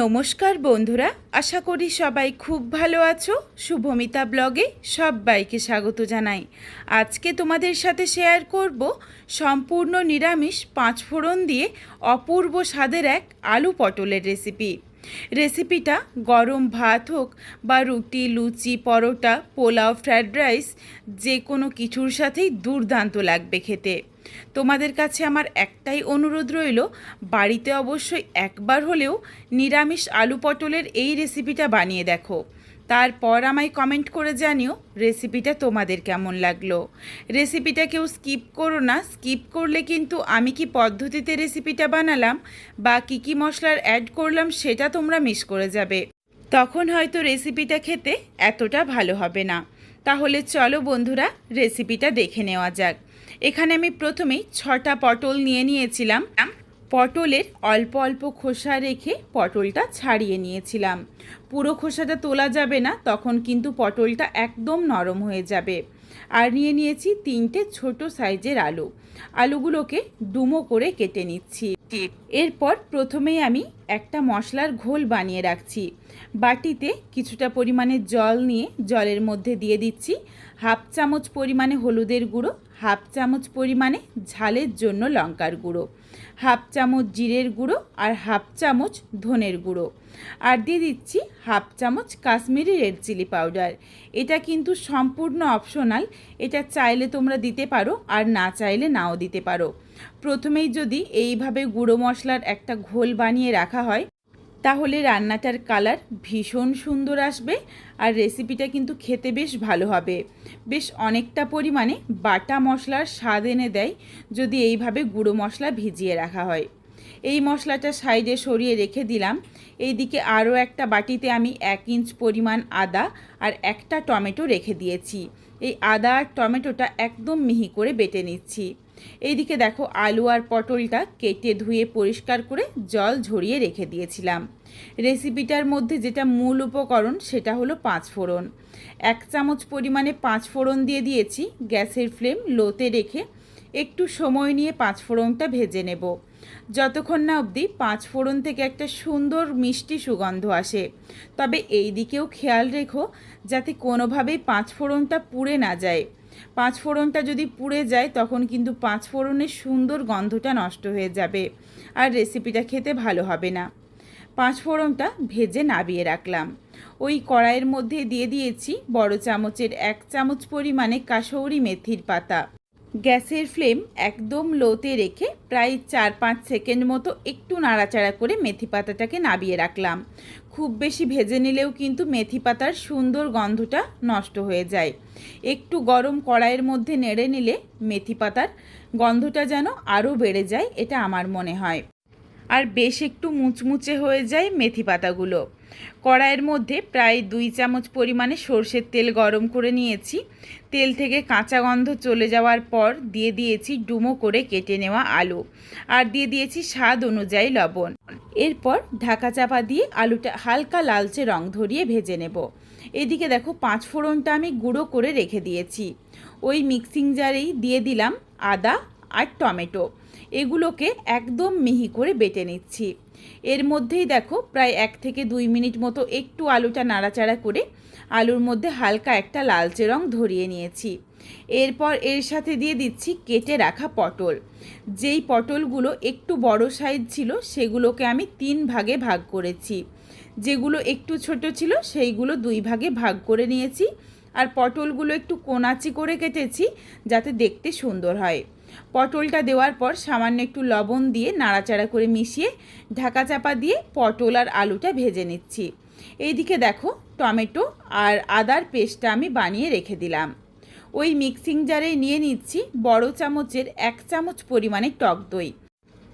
নমস্কার বন্ধুরা, আশা করি সবাই খুব ভালো আছো। শুভমিতা ব্লগে সবাইকে স্বাগত জানাই। আজকে তোমাদের সাথে শেয়ার করব সম্পূর্ণ নিরামিষ পাঁচফোড়ন দিয়ে অপূর্ব স্বাদের এক আলু পটলের রেসিপি রেসিপিটা গরম ভাত হোক বা রুটি, লুচি, পরোটা, পোলাও, ফ্রায়েড রাইস, যে কোনো কিছুর সাথেই দুর্দান্ত লাগবে খেতে। তোমাদের কাছে আমার একটাই অনুরোধ রইল, বাড়িতে অবশ্যই একবার হলেও নিরামিষ আলু পটলের এই রেসিপিটা বানিয়ে দেখো। তারপর আমায় কমেন্ট করে জানিও রেসিপিটা তোমাদের কেমন লাগল। রেসিপিটা কেউ স্কিপ করো না স্কিপ করলে কিন্তু আমি কি পদ্ধতিতে রেসিপিটা বানালাম বা কী কী মশলার অ্যাড করলাম সেটা তোমরা মিস করে যাবে। তখন হয়তো রেসিপিটা খেতে এতটা ভালো হবে না। তাহলে চলো বন্ধুরা রেসিপিটা দেখে নেওয়া যাক। এখানে আমি প্রথমেই ছটা পটল নিয়ে নিয়েছিলাম। পটলের অল্প অল্প খোসা রেখে পটলটা ছাড়িয়ে নিয়েছিলাম। পুরো খোসাটা তোলা যাবে না, তখন কিন্তু পটলটা একদম নরম হয়ে যাবে। আর নিয়ে নিয়েছি তিনটে ছোট সাইজের আলু। আলুগুলোকে ডুমো করে কেটে নিচ্ছি। এরপর প্রথমেই আমি একটা মশলার ঘোল বানিয়ে রাখছি। বাটিতে কিছুটা পরিমাণে জল নিয়ে জলের মধ্যে দিয়ে দিচ্ছি। হাফ চামচ পরিমাণে হলুদের গুঁড়ো, হাফ চামচ পরিমাণে ঝালের জন্য লঙ্কার গুঁড়ো। হাফ চামচ জিরের গুঁড়ো আর হাফ চামচ ধনের গুঁড়ো। আর দিয়ে দিচ্ছি হাফ চামচ কাশ্মীরি রেড চিলি পাউডার। এটা কিন্তু সম্পূর্ণ অপশনাল, এটা চাইলে তোমরা দিতে পারো আর না চাইলে নাও দিতে পারো। প্রথমেই যদি এইভাবে গুঁড়ো মশলার একটা ঘোল বানিয়ে রাখা হয় তাহলে রান্নাটার কালার ভীষণ সুন্দর আসবে আর রেসিপিটা কিন্তু খেতে বেশ ভালো হবে। বেশ অনেকটা পরিমাণে বাটা মশলার স্বাদ এনে দেয় যদি এইভাবে গুঁড়ো মশলা ভিজিয়ে রাখা হয়। এই মশলাটা সাইডে সরিয়ে রেখে দিলাম। এইদিকে আরও একটা বাটিতে আমি এক ইঞ্চ পরিমাণ আদা আর একটা টমেটো রেখে দিয়েছি। এই আদা আর টমেটোটা একদম মিহি করে বেটে নিচ্ছি। এইদিকে দেখো আলু আর পটলটা কেটে ধুয়ে পরিষ্কার করে জল ঝরিয়ে রেখে দিয়েছিলাম। রেসিপিটার মধ্যে যেটা মূল উপকরণ সেটা হলো পাঁচ ফোড়ন। এক চামচ পরিমাণে পাঁচ ফোড়ন দিয়ে দিয়েছি। গ্যাসের ফ্লেম লোতে রেখে একটু সময় নিয়ে পাঁচ ফোড়নটা ভেজে নেব। যতক্ষণ না অবধি পাঁচ ফোড়ন থেকে একটা সুন্দর মিষ্টি সুগন্ধ আসে। তবে এই দিকেও খেয়াল রেখো যাতে কোনোভাবেই পাঁচ ফোড়নটা পুড়ে না যায়। পাঁচ ফোড়নটা যদি পুড়ে যায়, তখন কিন্তু পাঁচ ফোড়নের সুন্দর গন্ধটা নষ্ট হয়ে যাবে আর রেসিপিটা খেতে ভালো হবে না। পাঁচ ফোড়নটা ভেজে নাবিয়ে রাখলাম। ওই কড়াইয়ের মধ্যে দিয়ে দিয়েছি বড় চামচের এক চামচ পরিমাণে কাসৌরি মেথির পাতা। গ্যাসের ফ্লেম একদম লোতে রেখে প্রায় চার পাঁচ সেকেন্ড মতো একটু নাড়াচাড়া করে মেথি পাতাটাকে নাবিয়ে রাখলাম। খুব বেশি ভেজে নিলেও কিন্তু মেথি পাতার সুন্দর গন্ধটা নষ্ট হয়ে যায়। একটু গরম কড়াইয়ের মধ্যে নেড়ে নিলে মেথি পাতার গন্ধটা যেন আরও বেড়ে যায়, এটা আমার মনে হয়। আর বেশ একটু মুচমুচে হয়ে যায় মেথি পাতাগুলো। কড়াইয়ের মধ্যে প্রায় দুই চামচ পরিমাণে সর্ষের তেল গরম করে নিয়েছি। তেল থেকে কাঁচা গন্ধ চলে যাওয়ার পর দিয়ে দিয়েছি ডুমো করে কেটে নেওয়া আলু। আর দিয়ে দিয়েছি স্বাদ অনুযায়ী লবণ। এরপর ঢাকা চাপা দিয়ে আলুটা হালকা লালচে রং ধরিয়ে ভেজে নেব। এদিকে দেখো পাঁচ ফোড়নটা আমি গুঁড়ো করে রেখে দিয়েছি। ওই মিক্সিং জারেই দিয়ে দিলাম আদা আর টমেটো। এগুলোকে একদম মিহি করে বেটে নিচ্ছি। এর মধ্যেই দেখো প্রায় এক থেকে দুই মিনিট মতো একটু আলুটা নাড়াচাড়া করে আলুর মধ্যে হালকা একটা লালচে রং ধরিয়ে নিয়েছি। এরপর এর সাথে দিয়ে দিচ্ছি কেটে রাখা পটল। যেই পটলগুলো একটু বড় সাইজ ছিল, সেগুলোকে আমি তিন ভাগে ভাগ করেছি। যেগুলো একটু ছোট ছিল, সেইগুলো দুই ভাগে ভাগ করে নিয়েছি। আর পটলগুলো একটু কোনাচি করে কেটেছি যাতে দেখতে সুন্দর হয়। পটলটা দেওয়ার পর সামান্য একটু লবণ দিয়ে নাড়াচাড়া করে মিশিয়ে ঢাকা চাপা দিয়ে পটল আর আলুটা ভেজে নিচ্ছি। এইদিকে দেখো টমেটো আর আদার পেস্টটা আমি বানিয়ে রেখে দিলাম। ওই মিক্সিং জারে নিয়ে নিচ্ছি বড় চামচের এক চামচ পরিমাণে টক দই।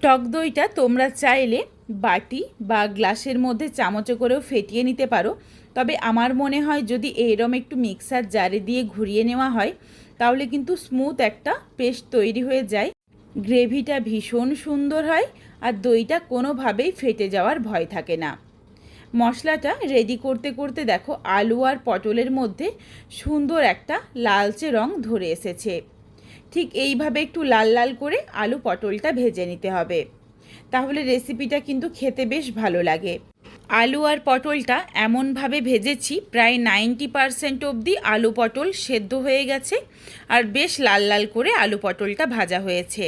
টক দইটা তোমরা চাইলে বাটি বা গ্লাসের মধ্যে চামচে করেও ফেটিয়ে নিতে পারো। তবে আমার মনে হয় যদি এরম একটু মিক্সার জারে দিয়ে ঘুরিয়ে নেওয়া হয়, তাহলে কিন্তু স্মুথ একটা পেস্ট তৈরি হয়ে যায়। গ্রেভিটা ভীষণ সুন্দর হয় আর দইটা কোনোভাবেই ফেটে যাওয়ার ভয় থাকে না। মশলাটা রেডি করতে করতে দেখো আলু আর পটলের মধ্যে সুন্দর একটা লালচে রং ধরে এসেছে। ঠিক এইভাবে একটু লাল লাল করে আলু পটলটা ভেজে নিতে হবে। তাহলে রেসিপিটা কিন্তু খেতে বেশ ভালো লাগে। আলু আর পটলটা এমনভাবে ভেজেছি, প্রায় নাইনটি পারসেন্ট অবধি আলু পটল সেদ্ধ হয়ে গেছে আর বেশ লাল লাল করে আলু পটলটা ভাজা হয়েছে।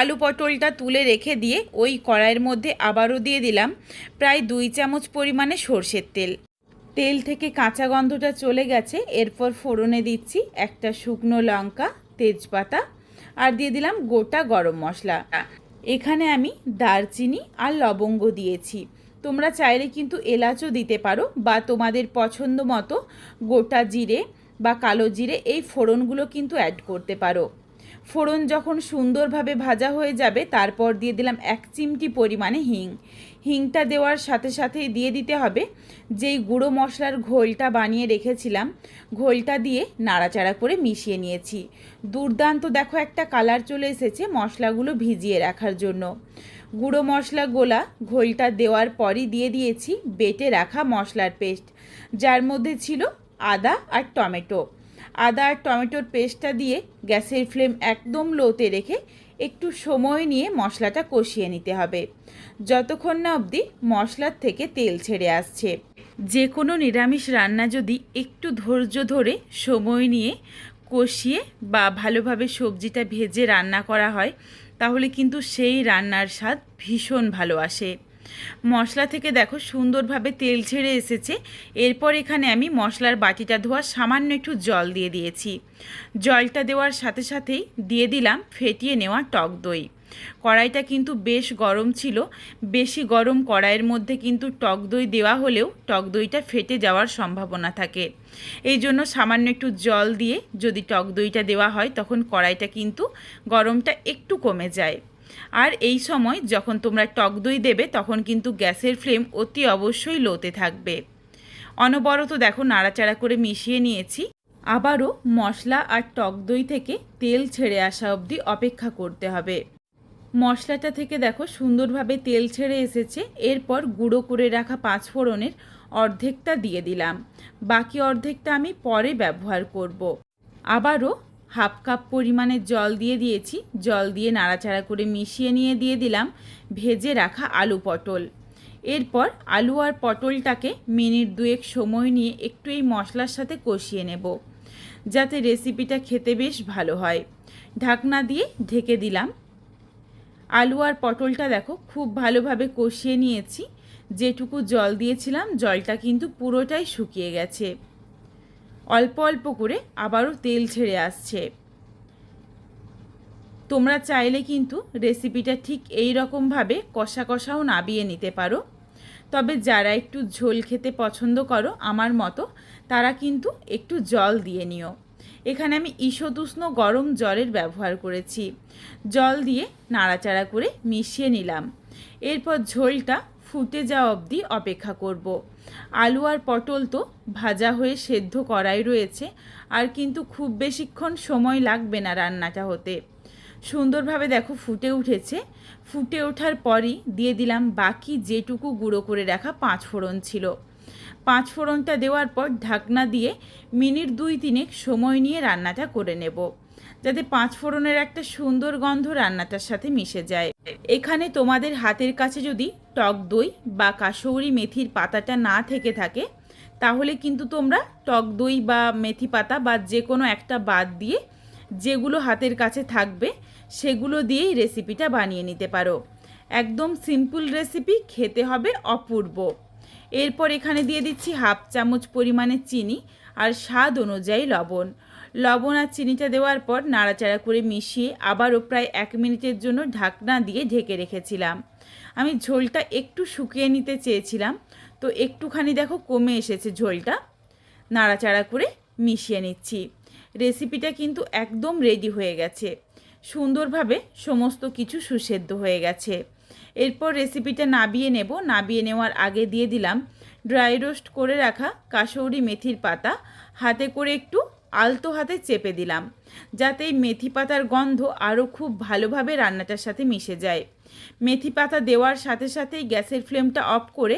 আলু পটলটা তুলে রেখে দিয়ে ওই কড়াইয়ের মধ্যে আবারও দিয়ে দিলাম প্রায় দুই চামচ পরিমাণে সর্ষের তেল। তেল থেকে কাঁচা গন্ধটা চলে গেছে, এরপর ফোড়নে দিচ্ছি একটা শুকনো লঙ্কা, তেজপাতা আর দিয়ে দিলাম গোটা গরম মশলা। এখানে আমি দারচিনি আর লবঙ্গ দিয়েছি। তোমরা চাইলে কিন্তু এলাচও দিতে পারো বা তোমাদের পছন্দ মতো গোটা জিরে বা কালো জিরে এই ফোড়নগুলো কিন্তু অ্যাড করতে পারো। ফোড়ন যখন সুন্দরভাবে ভাজা হয়ে যাবে, তারপর দিয়ে দিলাম এক চিমটি পরিমাণে হিং। হিংটা দেওয়ার সাথে সাথেই দিয়ে দিতে হবে। যেই গুঁড়ো মশলার ঘোলটা বানিয়ে রেখেছিলাম, ঘোলটা দিয়ে নাড়াচাড়া করে মিশিয়ে নিয়েছি। দুর্দান্ত দেখো একটা কালার চলে এসেছে মশলাগুলো ভিজিয়ে রাখার জন্য। গুঁড়ো মশলা গোলা ঘোলটা দেওয়ার পরই দিয়ে দিয়েছি বেটে রাখা মশলার পেস্ট, যার মধ্যে ছিল আদা আর টমেটো। আদা আর টমেটোর পেস্টটা দিয়ে গ্যাসের ফ্লেম একদম লোতে রেখে একটু সময় নিয়ে মশলাটা কষিয়ে নিতে হবে। যতক্ষণ না অবধি মশলার থেকে তেল ছেড়ে আসছে। যে কোনো নিরামিষ রান্না যদি একটু ধৈর্য ধরে সময় নিয়ে কষিয়ে বা ভালোভাবে সবজিটা ভেজে রান্না করা হয় তাহলে কিন্তু সেই রান্নার স্বাদ ভীষণ ভালো আসে। মশলা থেকে দেখো সুন্দরভাবে তেল ছেড়ে এসেছে। এরপর এখানে আমি মশলার বাটিটা ধোয়া সামান্য একটু জল দিয়ে দিয়েছি। জলটা দেওয়ার সাথে সাথেই দিয়ে দিলাম ফেটিয়ে নেওয়া টক দই। কড়াইটা কিন্তু বেশ গরম ছিল। বেশি গরম কড়াইয়ের মধ্যে কিন্তু টক দই দেওয়া হলেও টক দইটা ফেটে যাওয়ার সম্ভাবনা থাকে। এই জন্য সামান্য একটু জল দিয়ে যদি টক দইটা দেওয়া হয় তখন কড়াইটা কিন্তু গরমটা একটু কমে যায়। আর এই সময় যখন তোমরা টক দই দেবে তখন কিন্তু গ্যাসের ফ্লেম অতি অবশ্যই লোতে থাকবে। অনবরত দেখো নাড়াচাড়া করে মিশিয়ে নিয়েছি। আবারও মশলা আর টক দই থেকে তেল ছেড়ে আসা অবধি অপেক্ষা করতে হবে। মশলাটা থেকে দেখো সুন্দরভাবে তেল ছেড়ে এসেছে। এরপর গুঁড়ো করে রাখা পাঁচ ফোড়নের অর্ধেকটা দিয়ে দিলাম। বাকি অর্ধেকটা আমি পরে ব্যবহার করব। আবারও হাফ কাপ পরিমাণে জল দিয়ে দিয়েছি। জল দিয়ে নাড়াচাড়া করে মিশিয়ে নিয়ে দিয়ে দিলাম ভেজে রাখা আলু পটল। এরপর আলু আর পটলটাকে মিনিট দুয়েক সময় নিয়ে একটু এই মশলার সাথে কষিয়ে নেব, যাতে রেসিপিটা খেতে বেশ ভালো হয়। ঢাকনা দিয়ে ঢেকে দিলাম। আলু আর পটলটা দেখো, খুব ভালোভাবে কষিয়ে নিয়েছি। যেটুকু জল দিয়েছিলাম, জলটা কিন্তু পুরোটাই শুকিয়ে গেছে। অল্প অল্প করে আবারও তেল ছেড়ে আসছে। তোমরা চাইলে কিন্তু রেসিপিটা ঠিক এই রকমভাবে কষা কষাও নাবিয়ে নিতে পারো। তবে যারা একটু ঝোল খেতে পছন্দ করো, আমার মতো, তারা কিন্তু একটু জল দিয়ে নিও। এখানে আমি ঈশতুষ্ণ গরম জলের ব্যবহার করেছি। জল দিয়ে নাড়াচাড়া করে মিশিয়ে নিলাম। এরপর ঝোলটা ফুটে যাওয়া অবধি অপেক্ষা করব। আলু আর পটল তো ভাজা হয়ে সেদ্ধ করাই রয়েছে, আর কিন্তু খুব বেশিক্ষণ সময় লাগবে না রান্নাটা হতে। সুন্দরভাবে দেখো ফুটে উঠেছে। ফুটে ওঠার পরই দিয়ে দিলাম বাকি যেটুকু গুঁড়ো করে রাখা পাঁচ ফোড়ন ছিল। পাঁচ ফোড়নটা দেওয়ার পর ঢাকনা দিয়ে মিনিট দুই তিনেক সময় নিয়ে রান্নাটা করে নেব, যাতে পাঁচ ফোড়নের একটা সুন্দর গন্ধ রান্নাটার সাথে মিশে যায়। এখানে তোমাদের হাতের কাছে যদি টক দই বা কাশৌরি মেথির পাতাটা না থেকে থাকে, তাহলে কিন্তু তোমরা টক দই বা মেথি পাতা বা যে কোনো একটা বাদ দিয়ে যেগুলো হাতের কাছে থাকবে, সেগুলো দিয়েই রেসিপিটা বানিয়ে নিতে পারো। একদম সিম্পল রেসিপি খেতে হবে অপূর্ব। এরপর এখানে দিয়ে দিচ্ছি হাফ চামচ পরিমাণে চিনি আর স্বাদ অনুযায়ী লবণ। লবণ আর চিনিটা দেওয়ার পর নাড়াচাড়া করে মিশিয়ে আবারও প্রায় এক মিনিটের জন্য ঢাকনা দিয়ে ঢেকে রেখেছিলাম। আমি ঝোলটা একটু শুকিয়ে নিতে চেয়েছিলাম, তো একটুখানি দেখো কমে এসেছে ঝোলটা। নাড়াচাড়া করে মিশিয়ে নিচ্ছি। রেসিপিটা কিন্তু একদম রেডি হয়ে গেছে। সুন্দরভাবে সমস্ত কিছু সুসেদ্ধ হয়ে গেছে। এরপর রেসিপিটা নাবিয়ে নেব। নাবিয়ে নেওয়ার আগে দিয়ে দিলাম ড্রাই রোস্ট করে রাখা কাসৌরি মেথির পাতা। হাতে করে একটু আলতো হাতে চেপে দিলাম, যাতে মেথি পাতার গন্ধ আরও খুব ভালোভাবে রান্নাটার সাথে মিশে যায়। মেথি পাতা দেওয়ার সাথে সাথেই গ্যাসের ফ্লেমটা অফ করে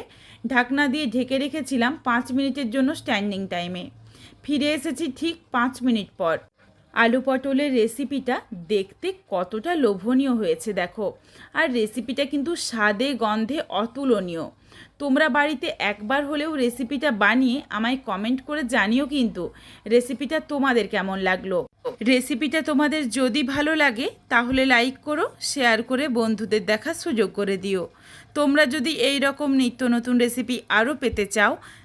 ঢাকনা দিয়ে ঢেকে রেখেছিলাম পাঁচ মিনিটের জন্য স্ট্যান্ডিং টাইমে ফিরে এসেছি ঠিক পাঁচ মিনিট পর। আলু পটলের রেসিপিটা দেখতে কতটা লোভনীয় হয়েছে দেখো। আর রেসিপিটা কিন্তু স্বাদে, গন্ধে অতুলনীয়। তোমরা বাড়িতে একবার হলেও রেসিপিটা বানিয়ে আমায় কমেন্ট করে জানিও কিন্তু রেসিপিটা তোমাদের কেমন লাগল। রেসিপিটা তোমাদের যদি ভালো লাগে তাহলে লাইক করো শেয়ার করে বন্ধুদের দেখার সুযোগ করে দিও। তোমরা যদি এই রকম নিত্য নতুন রেসিপি আরও পেতে চাও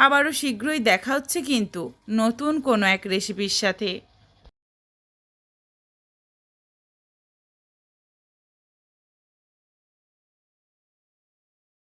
আবারও শীঘ্রই দেখা হচ্ছে কিন্তু নতুন কোনো এক রেসিপির সাথে।